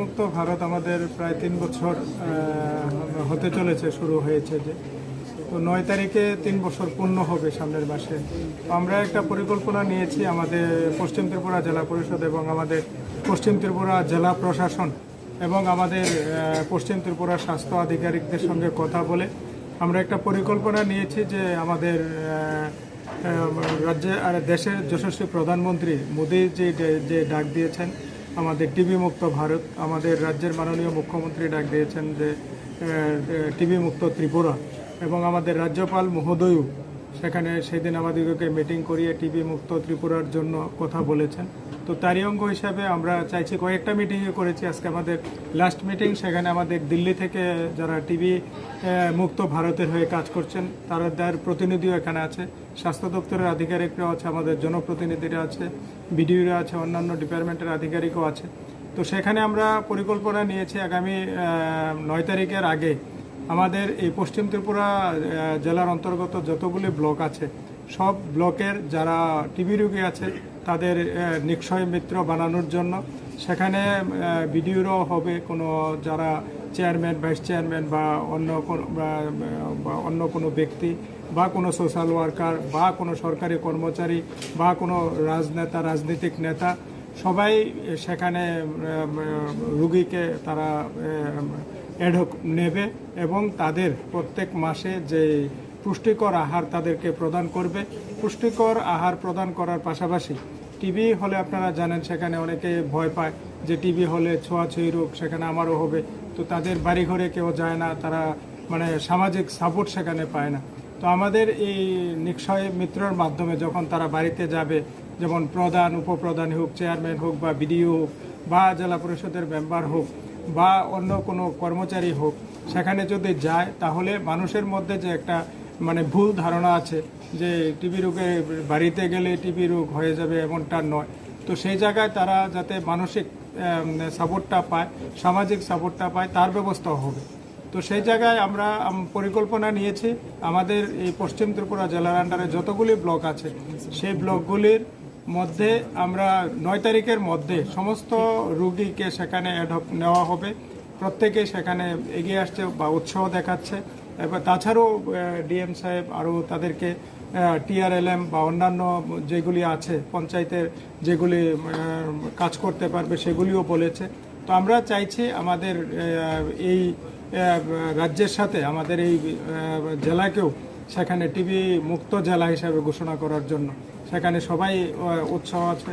মুক্ত ভারত আমাদের প্রায় তিন বছর হতে চলেছে, শুরু হয়েছে যে। তো নয় তারিখে তিন বছর পূর্ণ হবে সামনের মাসে। আমরা একটা পরিকল্পনা নিয়েছি আমাদের পশ্চিম ত্রিপুরা জেলা পরিষদ এবং আমাদের পশ্চিম ত্রিপুরা জেলা প্রশাসন এবং আমাদের পশ্চিম ত্রিপুরা স্বাস্থ্য আধিকারিকদের সঙ্গে কথা বলে আমরা একটা পরিকল্পনা নিয়েছি যে আমাদের রাজ্যে আর দেশের যশস্বী প্রধানমন্ত্রী মোদী যে যে ডাক দিয়েছেন, আমাদের টিবি মুক্ত ভারত, আমাদের রাজ্যের মাননীয় মুখ্যমন্ত্রী ডাক দিয়েছেন যে টিবি মুক্ত ত্রিপুরা, এবং আমাদের রাজ্যপাল মহোদয়ও সেখানে সেদিন আমাদেরকে মিটিং করিয়ে টিবি মুক্ত ত্রিপুরার জন্য কথা বলেছেন। তো তারই অঙ্গ হিসাবে আমরা চাইছি কয়েকটা মিটিংয়ে করেছি। আজকে আমাদের লাস্ট মিটিং সেখানে আমাদের দিল্লি থেকে যারা টিবি মুক্ত ভারতের হয়ে কাজ করছেন, তার প্রতিনিধিও এখানে আছে। স্বাস্থ্য দপ্তরের আধিকারিকরাও আছে, আমাদের জনপ্রতিনিধিরা আছে, বিডিওরা আছে, অন্যান্য ডিপার্টমেন্টের আধিকারিকও আছে। তো সেখানে আমরা পরিকল্পনা নিয়েছি আগামী নয় তারিখের আগে আমাদের এই পশ্চিম ত্রিপুরা জেলার অন্তর্গত যতগুলি ব্লক আছে, সব ব্লকের যারা টিবি রোগী আছে, তাদের নিক্ষয় মিত্র বানানোর জন্য সেখানে বিডিওরও হবে। কোনো যারা চেয়ারম্যান, ভাইস চেয়ারম্যান বা অন্য বা অন্য কোনো ব্যক্তি বা কোনো সোশ্যাল ওয়ার্কার বা কোনো সরকারি কর্মচারী বা কোনো রাজনেতা, রাজনৈতিক নেতা, সবাই সেখানে রুগীকে তারা এডক নেবে এবং তাদের প্রত্যেক মাসে যে পুষ্টিকর আহার তাদেরকে প্রদান করবে, পুষ্টিকর আহার প্রদান করার পাশাপাশি টিবি হলে আপনারা জানেন সেখানে অনেকে ভয় পায় যে টিবি হলে ছোঁয়াছুঁয়ি রোগ সেখানে আমারও হবে। তো তাদের বাড়িঘরে কেউ যায় না, তারা মানে সামাজিক সাপোর্ট সেখানে পায় না। তো আমাদের এই নিক্ষয় মিত্রর মাধ্যমে যখন তারা বাড়িতে যাবে, যেমন প্রধান উপপ্রধান হোক চেয়ারম্যান হোক বা বিডিও হোক বা জেলা পরিষদের মেম্বার হোক বা অন্য কোনো কর্মচারী হোক, সেখানে যদি যায়, তাহলে মানুষের মধ্যে যে একটা মানে ভুল ধারণা আছে যে টিবি রোগে বাড়িতে গেলে টিবি রোগ হয়ে যাবে এমনটা নয়। তো সেই জায়গায় তারা যাতে মানসিক সাপোর্টটা পায়, সামাজিক সাপোর্টটা পায়, তার ব্যবস্থাও হবে। তো সেই জায়গায় আমরা পরিকল্পনা নিয়েছি। আমাদের এই পশ্চিম ত্রিপুরা জেলার আন্ডারে যতগুলি ব্লক আছে, সেই ব্লকগুলির মধ্যে আমরা নয় তারিখের মধ্যে সমস্ত রুগীকে সেখানে অ্যাডপ নেওয়া হবে। প্রত্যেকে সেখানে এগিয়ে আসছে বা উৎসাহ দেখাচ্ছে। এবার তাছাড়াও ডিএম সাহেব আরও তাদেরকে টিআরএলএম বা অন্যান্য যেগুলি আছে, পঞ্চায়েতের যেগুলি কাজ করতে পারবে সেগুলিও বলেছে। তো আমরা চাইছি আমাদের এই রাজ্যের সাথে, আমাদের এই জেলাকেও সেখানে টিবি মুক্ত জেলা হিসাবে ঘোষণা করার জন্য। সেখানে সবাই উৎসাহ আছে